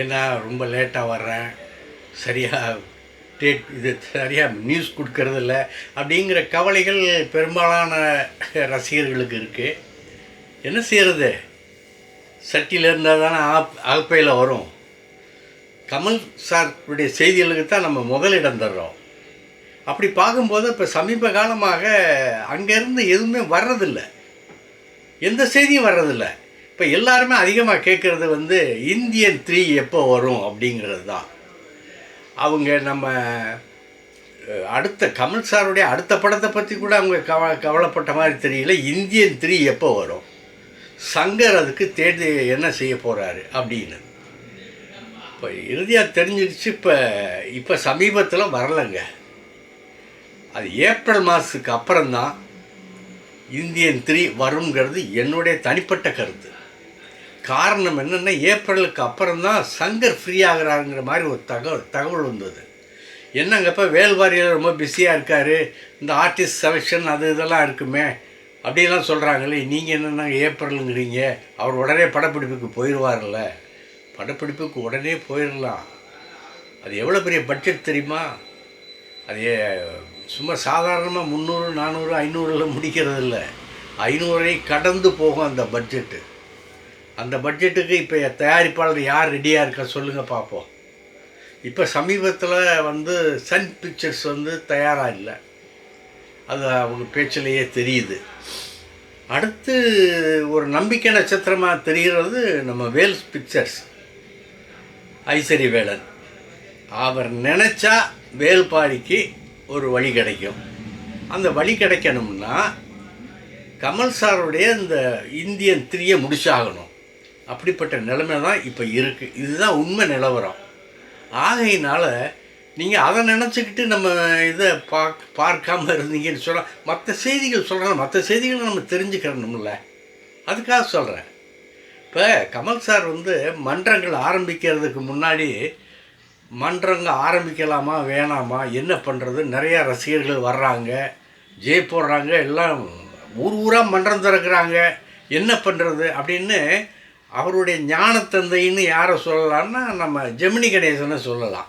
ஏன்னா ரொம்ப லேட்டாக வர்றேன்? சரியாக டேட் இது சரியாக நியூஸ் கொடுக்கறதில்ல அப்படிங்கிற கவலைகள் பெரும்பாலான ரசிகர்களுக்கு இருக்குது என்ன செய்கிறது சட்டியில் இருந்தால் தானே ஆப் அகப்பையில் வரும். கமல் சாருடைய செய்திகளுக்கு தான் நம்ம முதலிடம் தர்றோம். அப்படி பார்க்கும்போது இப்போ சமீப காலமாக அங்கேருந்து எதுவுமே வர்றதில்லை. எந்த செய்தியும் வர்றதில்ல. இப்போ எல்லாருமே அதிகமாக கேட்குறது வந்து இந்தியன் த்ரீ எப்போ வரும் அப்படிங்கிறது தான் அவங்க நம்ம அடுத்த கமல் சாருடைய அடுத்த படத்தை பற்றி கூட அவங்க கவ கவலைப்பட்ட மாதிரி தெரியல. இந்தியன் த்ரீ எப்போ வரும்? சங்கர் அதுக்கு தேடி என்ன செய்ய போகிறாரு அப்படின்னு. இப்போ இறுதியாக தெரிஞ்சிருச்சு இப்போ இப்போ சமீபத்தில் வரலைங்க. அது ஏப்ரல் மாதத்துக்கு அப்புறம்தான் இந்தியன் த்ரீ வருங்கிறது என்னுடைய தனிப்பட்ட கருத்து. காரணம் என்னென்னா ஏப்ரலுக்கு அப்புறம் தான் சங்கர் ஃப்ரீ ஆகுறாங்கிற மாதிரி ஒரு தகவல் தகவல் வந்தது. என்னங்கப்ப வேல்வாரியில் ரொம்ப பிஸியாக இருக்கார் இந்த ஆர்டிஸ்ட் செலெக்ஷன் அது இதெல்லாம் இருக்குமே அப்படிலாம் சொல்கிறாங்களே நீங்கள் என்னென்னா ஏப்ரலுங்கிறீங்க அவர் உடனே படப்பிடிப்புக்கு போயிடுவார்ல படப்பிடிப்புக்கு உடனே போயிடலாம் அது எவ்வளோ பெரிய பட்ஜெட் தெரியுமா? அது சும்மா சாதாரணமாக முந்நூறு நானூறு ஐநூறில் முடிக்கிறது இல்லை ஐநூறை கடந்து போகும் அந்த பட்ஜெட்டு அந்த பட்ஜெட்டுக்கு இப்போ தயாரிப்பாளர் யார் ரெடியாக இருக்கா சொல்லுங்கள் பார்ப்போம் இப்போ சமீபத்தில் வந்து சன் பிக்சர்ஸ் வந்து தயாராக இல்லை. அது அவங்க பேச்சிலேயே தெரியுது. அடுத்து ஒரு நம்பிக்கை நட்சத்திரமாக தெரிகிறது நம்ம வேல்ஸ் பிக்சர்ஸ் ஐசரி வேலன். அவர் நினச்சா வேல்பாடிக்கு ஒரு வழி கிடைக்கும். அந்த வழி கிடைக்கணும்னா கமல் சாருடைய இந்த இந்தியன் த்ரீயை முடிச்சாகணும். அப்படிப்பட்ட நிலைமை தான் இப்போ இருக்குது இதுதான் உண்மை நிலவரம். ஆகையினால் நீங்கள் அதை நினச்சிக்கிட்டு நம்ம இதை பார்க் பார்க்காம இருந்தீங்கன்னு சொன்னால் மற்ற செய்திகள் சொல்கிறாங்க மற்ற செய்திகளை நம்ம தெரிஞ்சுக்கிறணும்ல. அதுக்காக சொல்கிறேன் இப்போ கமல் சார் வந்து மன்றங்கள் ஆரம்பிக்கிறதுக்கு முன்னாடி மன்றங்கள் ஆரம்பிக்கலாமா வேணாமா என்ன பண்ணுறது நிறையா ரசிகர்கள் வர்றாங்க. ஜெய் போடுறாங்க. எல்லாம் ஊர் ஊராக மன்றம் திறக்கிறாங்க. என்ன பண்ணுறது அப்படின்னு அவருடைய ஞானத்தந்தைன்னு யாரை சொல்லலாம்னா நம்ம ஜெமினி கணேசனை சொல்லலாம்.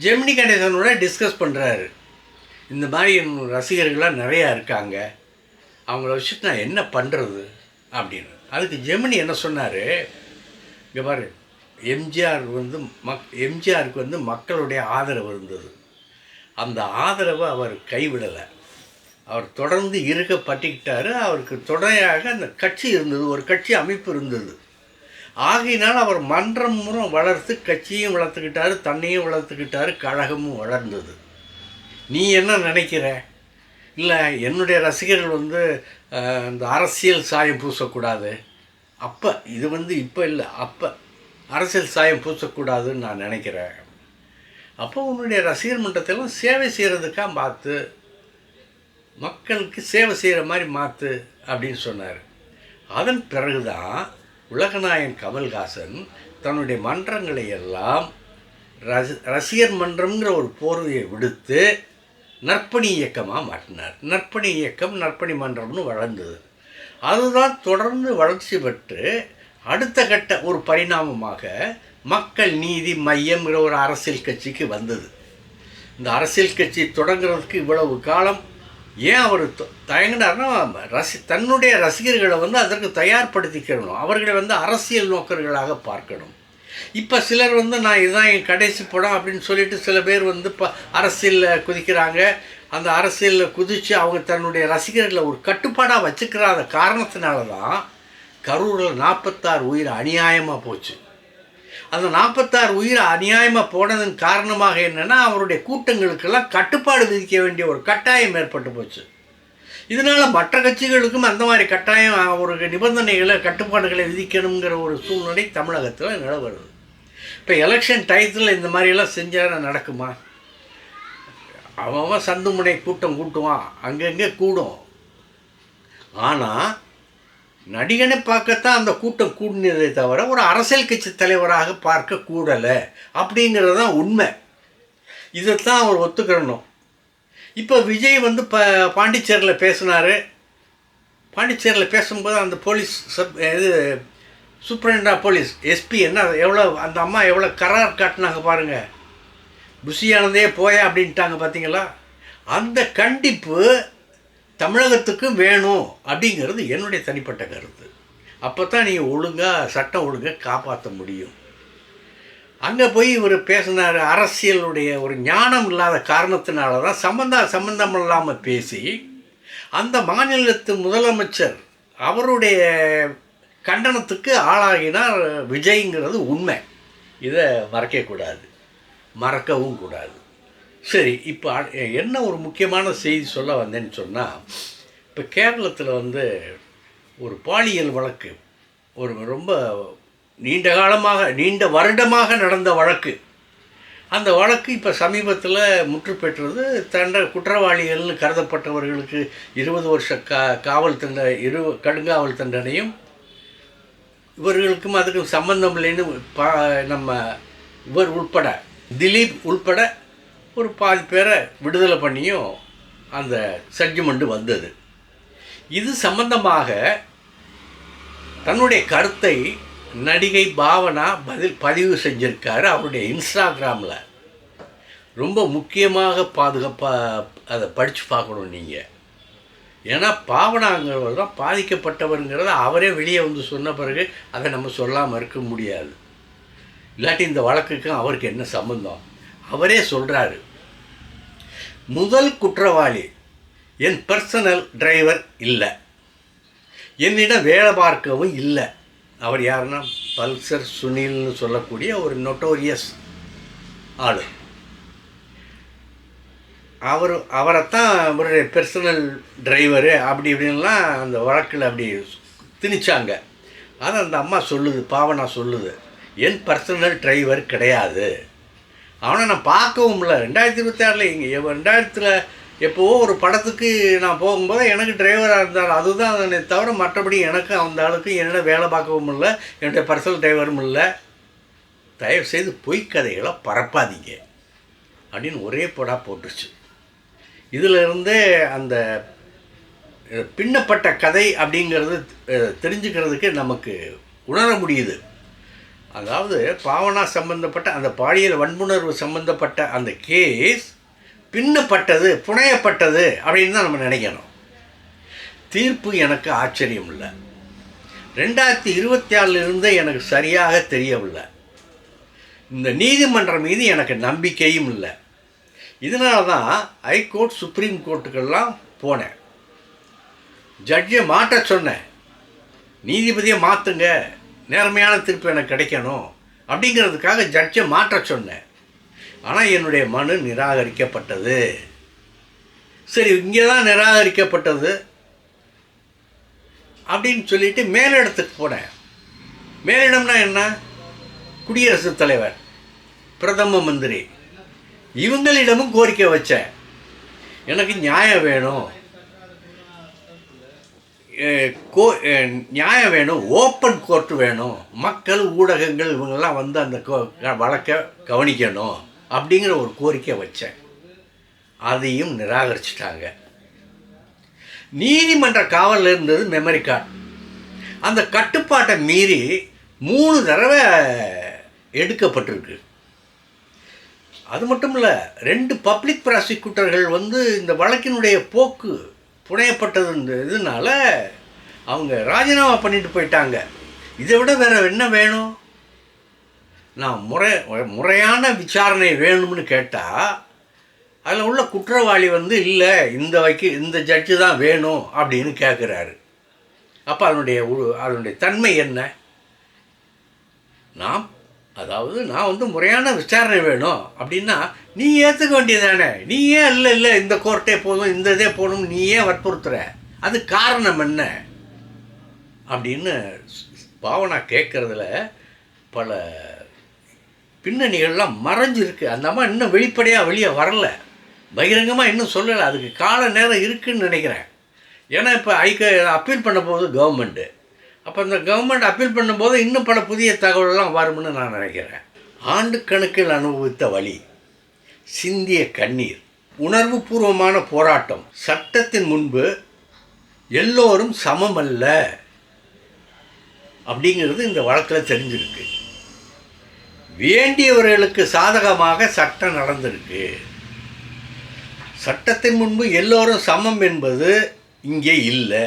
ஜெமினி கணேசனோட டிஸ்கஸ் பண்ணுறாரு இந்த மாதிரி என் ரசிகர்கள்லாம் நிறையா இருக்காங்க. அவங்கள வச்சுட்டு நான் என்ன பண்ணுறது அப்படின்னு. அதுக்கு ஜெமினி என்ன சொன்னார்? இங்கே பாரு எம்ஜிஆர் வந்து மக் எம்ஜிஆருக்கு வந்து மக்களுடைய ஆதரவு இருந்தது. அந்த ஆதரவை அவர் கைவிடலை. அவர் தொடர்ந்து இருக்க பட்டிக்கிட்டார் அவருக்கு துணையாக அந்த கட்சி இருந்தது ஒரு கட்சி அமைப்பு இருந்தது. ஆகையினால் அவர் மன்றம் முறம் வளர்த்து கட்சியும் வளர்த்துக்கிட்டாரு தன்னையும் வளர்த்துக்கிட்டாரு கழகமும் வளர்ந்தது. நீ என்ன நினைக்கிற? இல்லை என்னுடைய ரசிகர்கள் வந்து அந்த இந்த அரசியல் சாயம் பூசக்கூடாது. அப்போ இது வந்து இப்போ இல்லை அப்போ அரசியல் சாயம் பூசக்கூடாதுன்னு நான் நினைக்கிறேன். அப்போ உன்னுடைய ரசிகர் மன்றத்தெல்லாம் சேவை செய்கிறதுக்காக பார்த்து மக்களுக்கு சேவை செய்கிற மாதிரி மாற்று அப்படின்னு சொன்னார். அதன் பிறகுதான் உலகநாயன் கமல்ஹாசன் தன்னுடைய மன்றங்களை எல்லாம் ரசி ரசிகர் மன்றம்ங்கிற ஒரு போர்வையை விடுத்து நற்பணி இயக்கமாக மாற்றினார். நற்பணி இயக்கம் நற்பணி மன்றம்னு வளர்ந்தது. அதுதான் தொடர்ந்து வளர்ச்சி பெற்று அடுத்த கட்ட ஒரு பரிணாமமாக மக்கள் நீதி மையம்ங்கிற ஒரு அரசியல் கட்சிக்கு வந்தது. இந்த அரசியல் கட்சி தொடங்குறதுக்கு இவ்வளவு காலம் ஏன் அவர் த- தயங்கினார்னா ரசி தன்னுடைய ரசிகர்களை வந்து அதற்கு தயார்படுத்திக்கணும். அவர்களை வந்து அரசியல் நோக்கர்களாக பார்க்கணும். இப்போ சிலர் வந்து நான் இதுதான் என் கடைசி படம் அப்படின்னு சொல்லிட்டு சில பேர் வந்து இப்போ அரசியலில் குதிக்கிறாங்க. அந்த அரசியலில் குதித்து அவங்க தன்னுடைய ரசிகர்களை ஒரு கட்டுப்பாடாக வச்சுக்கிறாத காரணத்தினால தான் கரூரில் நாற்பத்தாறு உயிர் அநியாயமாக போச்சு. அந்த நாற்பத்தாறு உயிர் அநியாயமாக போனதன் காரணமாக என்னென்னா அவருடைய கூட்டங்களுக்கெல்லாம் கட்டுப்பாடு விதிக்க வேண்டிய ஒரு கட்டாயம் ஏற்பட்டு போச்சு. இதனால் மற்ற கட்சிகளுக்கும் அந்த மாதிரி கட்டாயம் ஒரு நிபந்தனைகளை கட்டுப்பாடுகளை விதிக்கணுங்கிற ஒரு சூழ்நிலை தமிழகத்தில் நிலவருது இப்போ எலெக்ஷன் டயத்தில் இந்த மாதிரியெல்லாம் செஞ்சால் நடக்குமா? அவன் அவன் சந்து முனை கூட்டம் கூட்டுவான் அங்கங்கே கூடும். ஆனால் நடிகனை பார்க்கத்தான் அந்த கூட்டம் கூடினதே தவிர ஒரு அரசியல் கட்சி தலைவராக பார்க்க கூடலை அப்படிங்கிறது தான் உண்மை. இதைத்தான் அவர் ஒத்துக்கிறணும் இப்போ விஜய் வந்து ப பாண்டிச்சேரியில் பேசினார். பாண்டிச்சேரியில் பேசும்போது அந்த போலீஸ் சப் இது சூப்பரண்டா போலீஸ் எஸ்பி என்ன எவ்வளோ அந்த அம்மா எவ்வளோ கரார் காட்டினாங்க பாருங்கள் புஷியானதே போயா அப்படின்ட்டாங்க பார்த்தீங்களா அந்த கண்டிப்பு தமிழகத்துக்கும் வேணும் அப்படிங்கிறது என்னுடைய தனிப்பட்ட கருத்து. அப்போ தான் நீங்கள் ஒழுங்காக சட்டம் ஒழுங்காக காப்பாற்ற முடியும். அங்கே போய் இவர் பேசினார் அரசியலுடைய ஒரு ஞானம் இல்லாத காரணத்தினால தான் சம்பந்தா சம்பந்தம் இல்லாமல் பேசி அந்த மாநிலத்து முதலமைச்சர் அவருடைய கண்டனத்துக்கு ஆளாகினார் விஜய்ங்கிறது உண்மை. இதை மறக்கக்கூடாது மறக்கவும் கூடாது. சரி இப்போ அ- என்ன ஒரு முக்கியமான செய்தி சொல்ல வந்தேன்னு சொன்னால் இப்போ கேரளத்தில் வந்து ஒரு பாலியல் வழக்கு ஒரு ரொம்ப நீண்ட காலமாக நீண்ட வருடமாக நடந்த வழக்கு. அந்த வழக்கு இப்போ சமீபத்தில் முற்று பெற்றது தண்ட குற்றவாளிகள்னு கருதப்பட்டவர்களுக்கு இருபது வருஷ கா காவல் தண்டனை இரு கடுங்காவல் தண்டனையும் இவர்களுக்கும் அதுக்கும் சம்பந்தம் இல்லைன்னு பா நம்ம இவர் உள்பட திலீப் உள்பட ஒரு பாதி பேரை விடுதலை பண்ணியும் அந்த சட்ஜ்மெண்ட் வந்தது. இது சம்பந்தமாக தன்னுடைய கருத்தை நடிகை பாவனா பதில் பதிவு செஞ்சிருக்காரு அவருடைய இன்ஸ்டாகிராமில். ரொம்ப முக்கியமாக பாதுகாப்பாக அதை படித்து பார்க்கணும் நீங்கள் ஏன்னா பாவனாங்கிறவர் தான் பாதிக்கப்பட்டவருங்கிறத அவரே வெளியே வந்து சொன்ன பிறகு அதை நம்ம சொல்லாமல் இருக்க முடியாது. இல்லாட்டி இந்த வழக்குக்கும் அவருக்கு என்ன சம்மந்தம் அவரே சொல்கிறாரு முதல் குற்றவாளி என் பர்சனல் டிரைவர் இல்லை. என்னிடம் வேலை பார்க்கவும் இல்லை. அவர் யாருன்னா பல்சர் சுனில்னு சொல்லக்கூடிய ஒரு நொட்டோரியஸ் ஆள். அவர் அவரைத்தான் அவருடைய பர்சனல் டிரைவரு அப்படி இப்படின்லாம் அந்த வழக்கில் அப்படி திணிச்சாங்க. அதை அந்த அம்மா சொல்லுது பாவனா சொல்லுது என் பர்சனல் டிரைவர் கிடையாது. அவனை நான் பார்க்கவும் இல்லை. ரெண்டாயிரத்தி இருபத்தி ஆறில் இங்கே ரெண்டாயிரத்தில் எப்போவோ ஒரு படத்துக்கு நான் போகும்போது எனக்கு டிரைவராக இருந்தாலும் அதுதான் அதனை தவிர மற்றபடி எனக்கு அந்த ஆளுக்கு என்னோட வேலை பார்க்கவும் இல்லை. என்னுடைய பர்சனல் டிரைவரும் இல்லை. தயவு செய்து பொய்க்கதைகளை பரப்பாதீங்க. அப்படின்னு ஒரே படா போட்டுருச்சு. இதில் அந்த பின்னப்பட்ட கதை அப்படிங்கிறது தெரிஞ்சுக்கிறதுக்கு நமக்கு உணர முடியுது. அதாவது பாவனா சம்பந்தப்பட்ட அந்த பாலியல் வன்புணர்வு சம்பந்தப்பட்ட அந்த கேஸ் பின்னப்பட்டது புனையப்பட்டது அப்படின்னு தான் நம்ம நினைக்கணும். தீர்ப்பு எனக்கு ஆச்சரியம் இல்லை. ரெண்டாயிரத்தி இருபத்தி ஆறிலிருந்து எனக்கு சரியாக தெரியவில்லை. இந்த நீதிமன்றம் மீது எனக்கு நம்பிக்கையும் இல்லை. இதனால தான் ஹைகோர்ட் சுப்ரீம் கோர்ட்டுக்கெல்லாம் போனேன். ஜட்ஜை மாற்ற சொன்னேன். நீதிபதியை மாற்றுங்க நேர்மையான தீர்ப்பு எனக்கு கிடைக்கணும் அப்படிங்கிறதுக்காக ஜட்ஜை மாற்ற சொன்னேன். ஆனால் என்னுடைய மனு நிராகரிக்கப்பட்டது. சரி இங்கே தான் நிராகரிக்கப்பட்டது அப்படின்னு சொல்லிட்டு மேலிடத்துக்கு போனேன். மேலிடம்னா என்ன? குடியரசுத் தலைவர் பிரதம மந்திரி. இவங்களிடமும் கோரிக்கை வச்சேன். எனக்கு நியாயம் வேணும். கோ நியாயம் வேணும் ஓப்பன் கோர்ட்டு வேணும். மக்கள் ஊடகங்கள் இவங்கெல்லாம் வந்து அந்த கோ- வழக்கை கவனிக்கணும் அப்படிங்கிற ஒரு கோரிக்கை வச்சேன். அதையும் நிராகரிச்சிட்டாங்க. நீதிமன்ற காவலில் இருந்தது மெமரி கார்டு அந்த கட்டுப்பாட்டை மீறி மூணு தடவை எடுக்கப்பட்டிருக்கு. அது மட்டும் இல்லை ரெண்டு பப்ளிக் ப்ராசிக்யூட்டர்கள் வந்து இந்த வழக்கினுடைய போக்கு புனையப்பட்டது இந்த அவங்க ராஜினாமா பண்ணிட்டு போயிட்டாங்க. இதை விட வேறு என்ன வேணும்? நான் முறை முறையான விசாரணை வேணும்னு கேட்டால் அதில் உள்ள குற்றவாளி வந்து இல்லை இந்த வைக்கு இந்த ஜட்ஜு தான் வேணும் அப்படின்னு கேட்குறாரு அப்போ அதனுடைய அதனுடைய தன்மை என்ன? நாம் அதாவது நான் வந்து முறையான விசாரணை வேணும் அப்படின்னா நீ ஏற்றுக்க வேண்டியதானே நீ ஏன் இல்லை இல்லை இந்த கோர்ட்டே போதும் இந்த இதே போகணும் நீ ஏன் வற்புறுத்துற? அது காரணம் என்ன? அப்படின்னு பாவனா கேட்குறதுல பல பின்னணிகள்லாம் மறைஞ்சிருக்கு. அந்த அம்மா இன்னும் வெளிப்படையாக வெளியே வரல. பகிரங்கமாக இன்னும் சொல்லலை. அதுக்கு கால நேரம் இருக்குதுன்னு நினைக்கிறேன். ஏன்னா இப்போ ஐக்க அப்பீல் பண்ண போகுது கவர்மெண்ட்டு அப்போ இந்த கவர்மெண்ட் அப்பீல் பண்ணும்போது இன்னும் பல புதிய தகவலெல்லாம் வரும்னு நான் நினைக்கிறேன். ஆண்டு கணக்கில் அனுபவித்த வழி சிந்திய கண்ணீர் உணர்வு பூர்வமான போராட்டம். சட்டத்தின் முன்பு எல்லோரும் சமம் அல்ல அப்படிங்கிறது இந்த வழக்கில் தெரிஞ்சிருக்கு. வேண்டியவர்களுக்கு சாதகமாக சட்டம் நடந்திருக்கு. சட்டத்தின் முன்பு எல்லோரும் சமம் என்பது இங்கே இல்லை.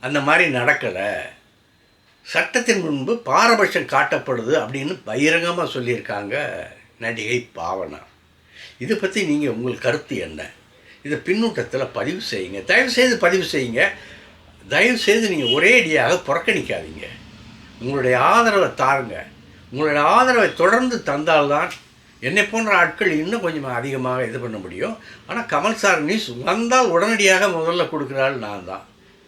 அந்த மாதிரி நடக்கலை. சட்டத்தின் முன்பு பாரபட்சம் காட்டப்படுது அப்படின்னு பகிரங்கமாக சொல்லியிருக்காங்க நடிகை பாவனா. இதை பற்றி நீங்கள் உங்கள் கருத்து என்ன? இதை பின்னூட்டத்தில் பதிவு செய்யுங்க. தயவு செய்து பதிவு செய்யுங்க. தயவு செய்து நீங்கள் ஒரே அடியாக புறக்கணிக்காதீங்க. உங்களுடைய ஆதரவை தாருங்க. உங்களுடைய ஆதரவை தொடர்ந்து தந்தால்தான் என்னை போன்ற ஆட்கள் இன்னும் கொஞ்சம் அதிகமாக இது பண்ண முடியும். ஆனால் கமல் சார் நியூஸ் வந்தால் உடனடியாக முதல்ல கொடுக்குறாள் நான் தான்.